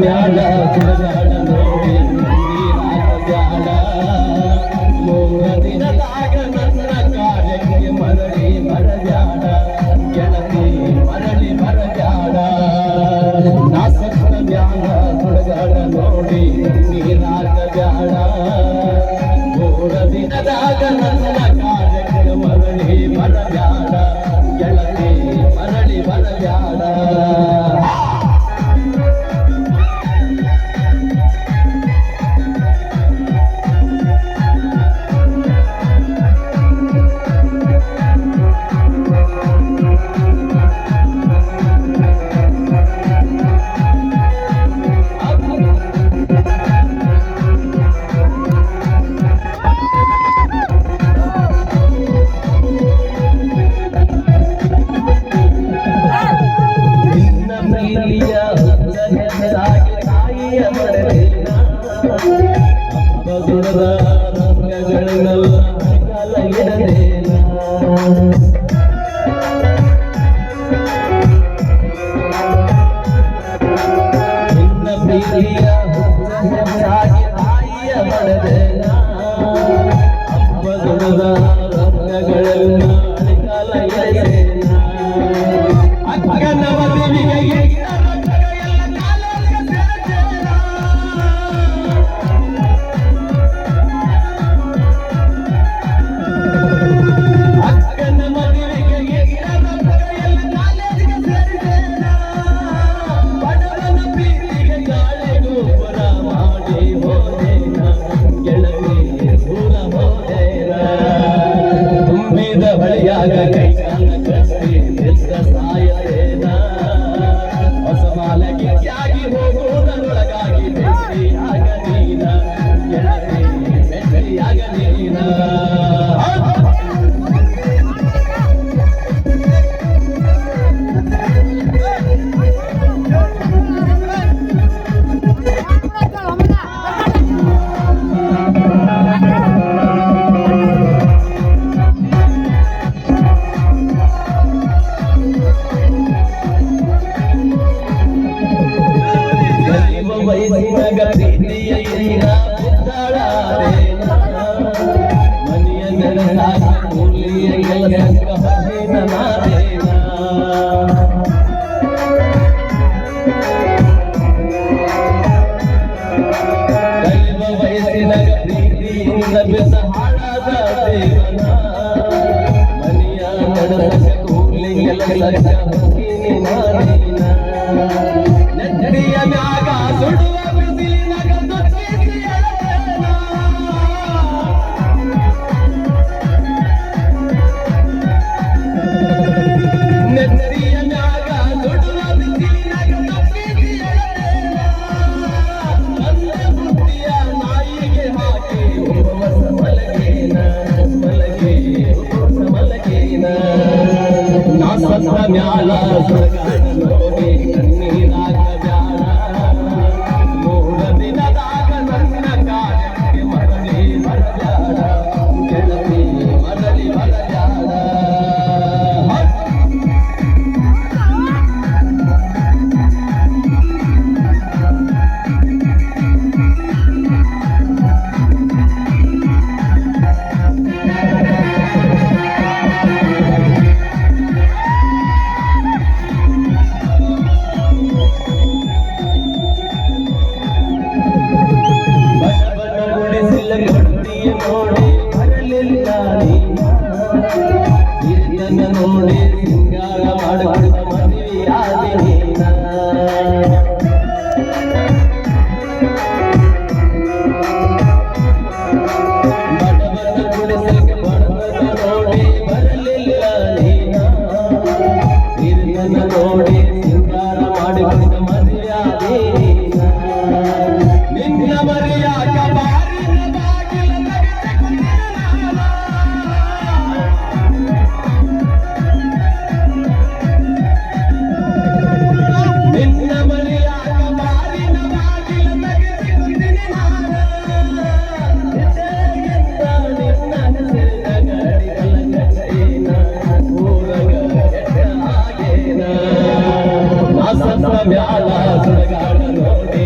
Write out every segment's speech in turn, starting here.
ಮ್ಯಾಲ ಕುಡದಾಡ ನೋಡಿ ಕುಡಿಯಾಗದಾಡ ಮೂರ ದಿನದಾಗ ನನ್ನ ಕಾರ್ಯಕ್ಕೆ ಮರಳಿ ಮರಜಾಡ ಗೆಳತಿ ಮರಳಿ ಮರಜಾಡ ನಾಸಕ್ಕನ ಮ್ಯಾಲ ಕುಡದಾಡ ನೋಡಿ ನೀರಾಗದಾಡ ಮೂರ ದಿನದಾಗ ನನ್ನ ಕಾರ್ಯಕ್ಕೆ ಮರಳಿ ಮರಜಾಡ ಗೆಳತಿ ಮರಳಿ ಮರಜಾಡ ನಿನಗ ಪ್ರೀತಿಯ ಮನೆಯ ನಡೆದಾಗ ಮುಲಿಯ ಕೂಲಿ ಸುಡುವ समलके समलकेन नासत म्याला ನೋಡಿ ಬರಲಿಲ್ಲ ಇದನ್ನ ನೋಡಿ ಸಿಂಗಾರ ಮಾಡುವಂತ ಸಸವ್ಯಾಲ ಸುರಗಾಡ ನೋಡೆ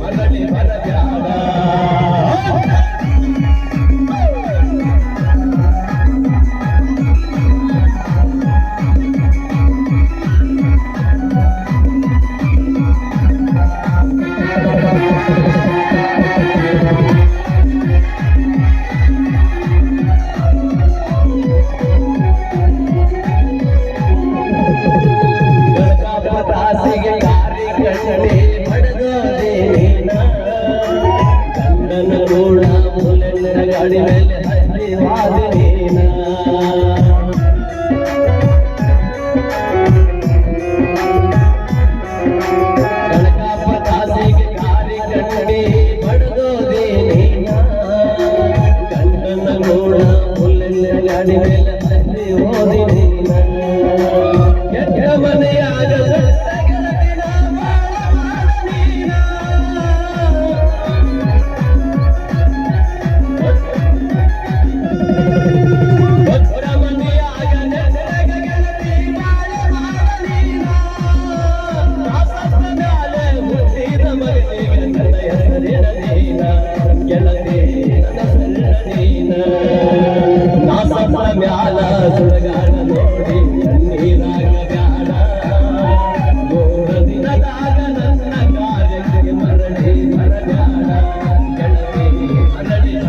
ಮರಳಿ ಮರಬ್ಯಾಡ ಆಸೆಗೆ ಕಾರ್ಯಗಟ್ಟೆ ಪಡೆದೋದೆ ಕಂಡನ ಗೋಡ ಮೂಲೆ ನೆರಗಾಡಿ ಮೇಲೆ